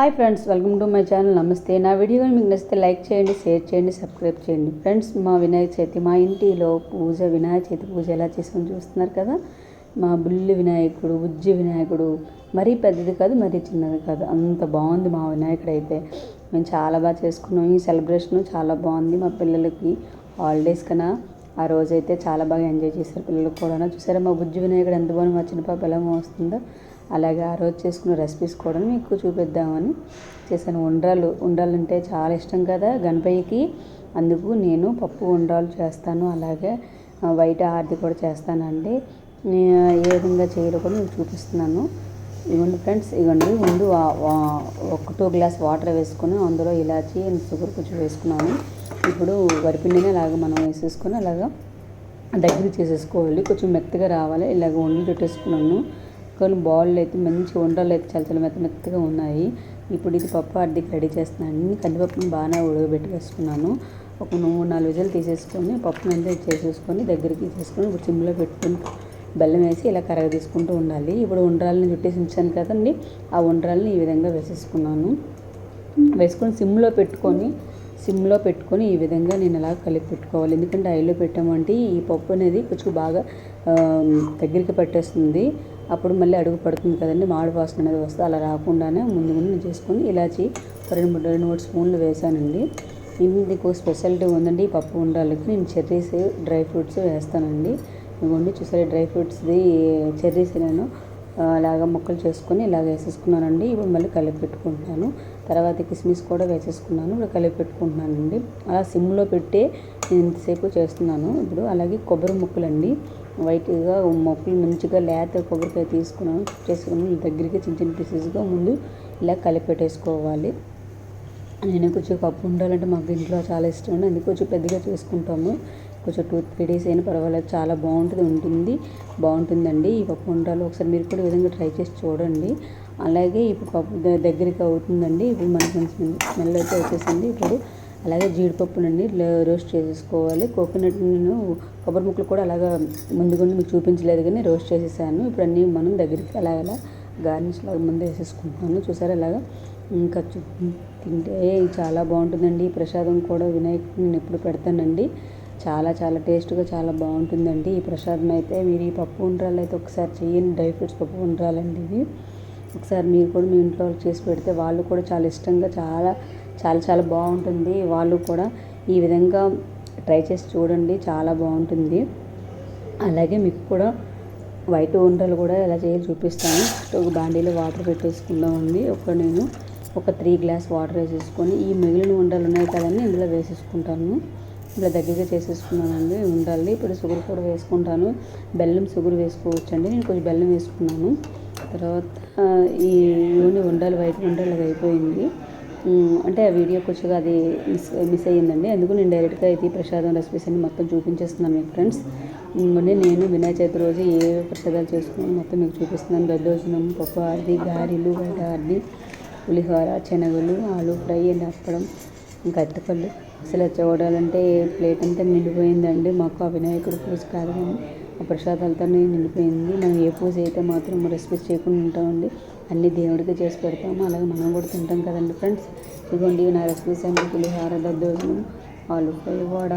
Hi friends welcome to my channel నమస్తే నా video మీకు నచ్చితే లైక్ చేయండి షేర్ చేయండి సబ్స్క్రైబ్ చేయండి. ఫ్రెండ్స్ మా వినాయక చవితి మా ఇంటిలో పూజ వినాయక చవితి పూజ ఎలా చేసుకొని చూస్తున్నారు కదా? మా బుల్లి వినాయకుడు ఉజ్జి వినాయకుడు మరీ పెద్దది కాదు మరీ చిన్నది కాదు. అంత బాగుంది మా వినాయకుడు అయితే మేము చాలా బాగా చేసుకున్నాం. ఈ సెలబ్రేషన్ చాలా బాగుంది మా పిల్లలకి. హాలిడేస్ కన్నా ఆ రోజైతే చాలా బాగా ఎంజాయ్ చేశారు పిల్లలు కూడా చూసారా మా బుజ్జి వినాయకుడు ఎంత బాగుంది మా చిన్నపాప ఎలా వస్తుందో అలాగే ఆ రోజు చేసుకున్న రెసిపీస్ కూడా మీకు చూపిద్దామని చేశాను. ఉండ్రాలు ఉండ్రాలు అంటే చాలా ఇష్టం కదా గణపయ్యకి. అందుకు నేను పప్పు ఉండ్రాలు చేస్తాను అలాగే వైట్ ఆర్ది కూడా చేస్తానండి. ఏ విధంగా చేయాలో కూడా మీకు చూపిస్తున్నాను. ఇవ్వండి ఫ్రెండ్స్ ఇవ్వండి. ముందు ఒక టూ గ్లాస్ వాటర్ వేసుకొని అందులో ఇలాచి అండ్ షుగర్ కొంచెం వేసుకున్నాను. ఇప్పుడు వరిపిండిని అలాగ మనం వేసేసుకొని అలాగా దగ్గర చేసేసుకోవాలి. కొంచెం మెత్తగా రావాలి. ఇలాగ వండి పెట్టేసుకున్నాను. కొన్ని బాల్ అయితే మంచి ఉండలు అయితే చాలా చాలా మెత్త మెత్తగా ఉన్నాయి. ఇప్పుడు ఇది పప్పు అడ్డికి రెడీ చేస్తున్నాను కందిపప్పుని బాగానే ఉడకబెట్టి వేసుకున్నాను ఒక మూడు నాలుగు విజలు తీసేసుకొని పప్పుని అంతా చేసేసుకొని దగ్గరికి తీసుకొని ఇప్పుడు సిమ్లో పెట్టుకొని బెల్లం వేసి ఇలా కరగ తీసుకుంటూ ఉండాలి. ఇప్పుడు ఉండ్రాలని చుట్టేసి ఉంచాను కదండి ఆ ఉండ్రాలని ఈ విధంగా వేసేసుకున్నాను. వేసుకొని సిమ్లో పెట్టుకొని సిమ్లో పెట్టుకొని ఈ విధంగా నేను అలా కలిపి పెట్టుకోవాలి. ఎందుకంటే ఐలో పెట్టామంటే ఈ పప్పు అనేది కొంచెం బాగా దగ్గరికి పట్టేస్తుంది. అప్పుడు మళ్ళీ అడుగు పడుతుంది కదండి మామిడి వాసన అనేది వస్తుంది. అలా రాకుండానే ముందు ముందు చేసుకొని ఇలాచి రెండు మూడు రెండు మూడు స్పూన్లు వేసానండి ఇందుకు స్పెషాలిటీ ఉందండి ఈ పప్పు ఉండాలకి నేను చెర్రీస్ డ్రై ఫ్రూట్స్ వేస్తానండి. ఇవ్వండి చూసారు డ్రై ఫ్రూట్స్ది చెర్రీస్ నేను అలాగ ముక్కలు చేసుకొని ఇలాగ వేసేసుకున్నానండి. ఇప్పుడు మళ్ళీ కలిపి పెట్టుకుంటున్నాను. తర్వాత కిస్మిస్ కూడా వేసేసుకున్నాను. ఇప్పుడు కలిపి పెట్టుకుంటున్నానండి. అలా సిమ్లో పెట్టే నేను ఇంతసేపు చేస్తున్నాను. ఇప్పుడు అలాగే కొబ్బరి ముక్కలండి. వైట్గా మొక్కలు మంచిగా లేత కొబ్బరికాయ తీసుకున్నాను చేసుకుని దగ్గరికి చిన్న చిన్న పీసెస్గా ముందు ఇలా కలిపి పెట్టేసుకోవాలి. నేను కొంచెం పప్పు ఉండాలంటే మాకు ఇంట్లో చాలా ఇష్టం అండి. అందుకే కొంచెం పెద్దగా చేసుకుంటాము. కొంచెం టూ త్రీ డేస్ అయినా పర్వాలేదు. చాలా బాగుంటుంది ఉంటుంది బాగుంటుందండి ఈ పప్పు ఉండాలి. ఒకసారి మీరు కూడా ఈ విధంగా ట్రై చేసి చూడండి. అలాగే ఇప్పుడు పప్పు దగ్గరికి అవుతుందండి. ఇప్పుడు మనకి మంచి స్మెల్ అయితే వచ్చేసింది. ఇప్పుడు అలాగే జీడిపప్పునండి రోస్ట్ చేసేసుకోవాలి. కోకోనట్ నేను కొబ్బరి ముక్కలు కూడా అలాగా ముందుగా మీకు చూపించలేదు కానీ రోస్ట్ చేసేసాను. ఇప్పుడు అన్నీ మనం దగ్గరికి అలా అలా గార్నిష్ లాగా ముందు వేసేసుకుంటున్నాను. చూసారా అలాగా ఇంకా తింటే చాలా బాగుంటుందండి. ఈ ప్రసాదం కూడా వినాయకుడిని నేను ఎప్పుడు పెడతానండి. చాలా చాలా టేస్ట్గా చాలా బాగుంటుందండి. ఈ ప్రసాదం అయితే మీరు ఈ పప్పు ఉండ్రాలు అయితే ఒకసారి చేయండి డ్రై ఫ్రూట్స్ పప్పు ఉండ్రాలండి ఇవి. ఒకసారి మీరు కూడా మీ ఇంట్లో వాళ్ళకి చేసి పెడితే వాళ్ళు కూడా చాలా ఇష్టంగా చాలా చాలా చాలా బాగుంటుంది. వాళ్ళు కూడా ఈ విధంగా ట్రై చేసి చూడండి. చాలా బాగుంటుంది. అలాగే మీకు కూడా వైట్ ఉండలు కూడా ఎలా చేయాలి చూపిస్తాను. ఒక బాండీలో వాటర్ పెట్టేసుకుందామండి ఒక నేను ఒక త్రీ గ్లాస్ వాటర్ వేసేసుకొని ఈ మిగిలిన ఉండలు ఉన్నాయి కదండి ఇందులో వేసేసుకుంటాను. ఇలా దగ్గరగా చేసేసుకున్నానండి ఉండాలి ఇప్పుడు షుగర్ కూడా వేసుకుంటాను. బెల్లం షుగర్ వేసుకోవచ్చండి. నేను కొంచెం బెల్లం వేసుకున్నాను. తర్వాత ఈ ఇవన్నీ ఉండాలి వైట్ ఉండాలి అది అయిపోయింది. అంటే ఆ వీడియో కొంచెం అది మిస్ మిస్ అయ్యిందండి. అందుకు నేను డైరెక్ట్గా అయితే ఈ ప్రసాదం రెసిపీస్ అన్ని మొత్తం చూపించేస్తున్నాను మీకు ఫ్రెండ్స్. ఇంకొన్ని నేను వినాయక చవితి రోజు ఏ ప్రసాదాలు చేసుకున్నాను మొత్తం మీకు చూపిస్తున్నాను. దద్దోజనం పప్పు ఆర్ది గారెలు బయట ఆర్ది పులిహోర శనగలు ఆలు ఫ్రై అండ్ అప్పడం ఇంకా అరటిపళ్ళు. అసలు చూడాలంటే ప్లేట్ అంతా నిండిపోయిందండి. మాకు ఆ వినాయకుడు పూజ కాదు కానీ ఆ ప్రసాదాలతోనే నిండిపోయింది. మనం ఏ పూజ అయితే మాత్రం రెస్పెక్ట్ చేయకుండా ఉంటామండి. అన్ని దేవుడికి చేసి పెడతాము. అలాగే మనం కూడా తింటాం కదండి ఫ్రెండ్స్. ఇదిగోండి నా రెసిపీస్ అండి పులిహోర దద్దోజనం ఆలు ఫ్రై వడ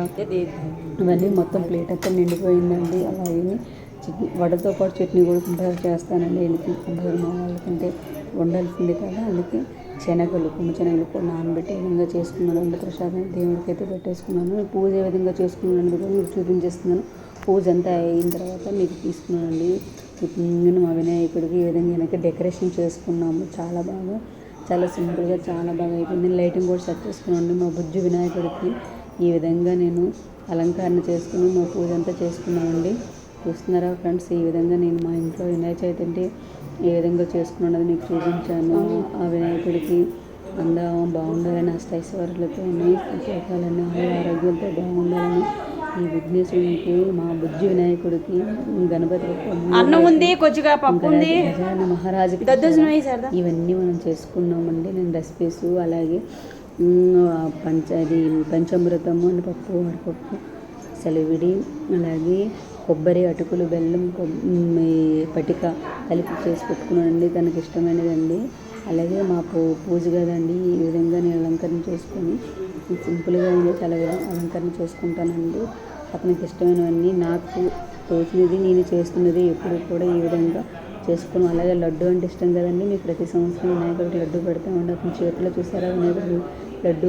ఇవన్నీ మొత్తం ప్లేట్ అంతా నిండిపోయిందండి. అలాగే చట్నీ వడతో పాటు చట్నీ కూడా కంపేర్ చేస్తానండి. ఎందుకు? కంపేర్ మా వాళ్ళకంటే వండాల్సింది కదా. అందుకే శనగలు కుంభశనగలు కూడా నానబెట్టి ఈ విధంగా చేసుకున్నాను ప్రసాదం. దేవుడికి అయితే పెట్టేసుకున్నాను. పూజ ఏ విధంగా చేసుకున్నాను కూడా మీకు చూపించేస్తున్నాను. పూజ అంతా అయిన తర్వాత మీకు తీసుకున్నానండి. నేను మా వినాయకుడికి ఈ విధంగా వెనక డెకరేషన్ చేసుకున్నాము. చాలా బాగా చాలా సింపుల్గా చాలా బాగా అయిపోయింది. లైటింగ్ కూడా సెట్ చేసుకున్నాను మా బుజ్జు వినాయకుడికి. ఈ విధంగా నేను అలంకరణ చేసుకుని మా పూజ అంతా చేసుకున్నానండి చూస్తున్నారా ఫ్రెండ్స్ ఈ విధంగా నేను మా ఇంట్లో వినాయక చవితి అంటే ఏ విధంగా చేసుకున్నది మీకు చూపించాను. ఆ వినాయకుడికి అందరం బాగుండాలని అష్టైశ్వర్యాలతో సుఖాలని ఆరోగ్యంతో బాగుండాలని ఈ విఘ్నేశ్వరునికి మా బుజ్జి వినాయకుడికి గణపతి అన్నం ఉంది కొద్దిగా పప్పు ఉంది. మహారాజు ఇవన్నీ మనం చేసుకున్నామండి. నేను రెసిపీస్ అలాగే పంచ అది పంచామృతము అని పప్పు వరపప్పు సెలవిడి అలాగే కొబ్బరి అటుకులు బెల్లం పటిక కలిపి చేసి పెట్టుకున్నానండి. తనకి ఇష్టమైనదండి. అలాగే మా పూ పూజ కదండి ఈ విధంగా నేను అలంకరణ చేసుకొని సింపుల్గా ఉండే చాలా విధంగా అలంకరణ చేసుకుంటానండి. అతనికి ఇష్టమైనవన్నీ నాకు తోచినది నేను చేస్తున్నది ఎప్పుడు కూడా ఈ విధంగా చేసుకుని అలాగే లడ్డు అంటే ఇష్టం కదండి. మీకు ప్రతి సంవత్సరం వినాయకుడికి లడ్డు పెడతామండి. అతని చేతిలో చూసారా వినాయకుడు లడ్డు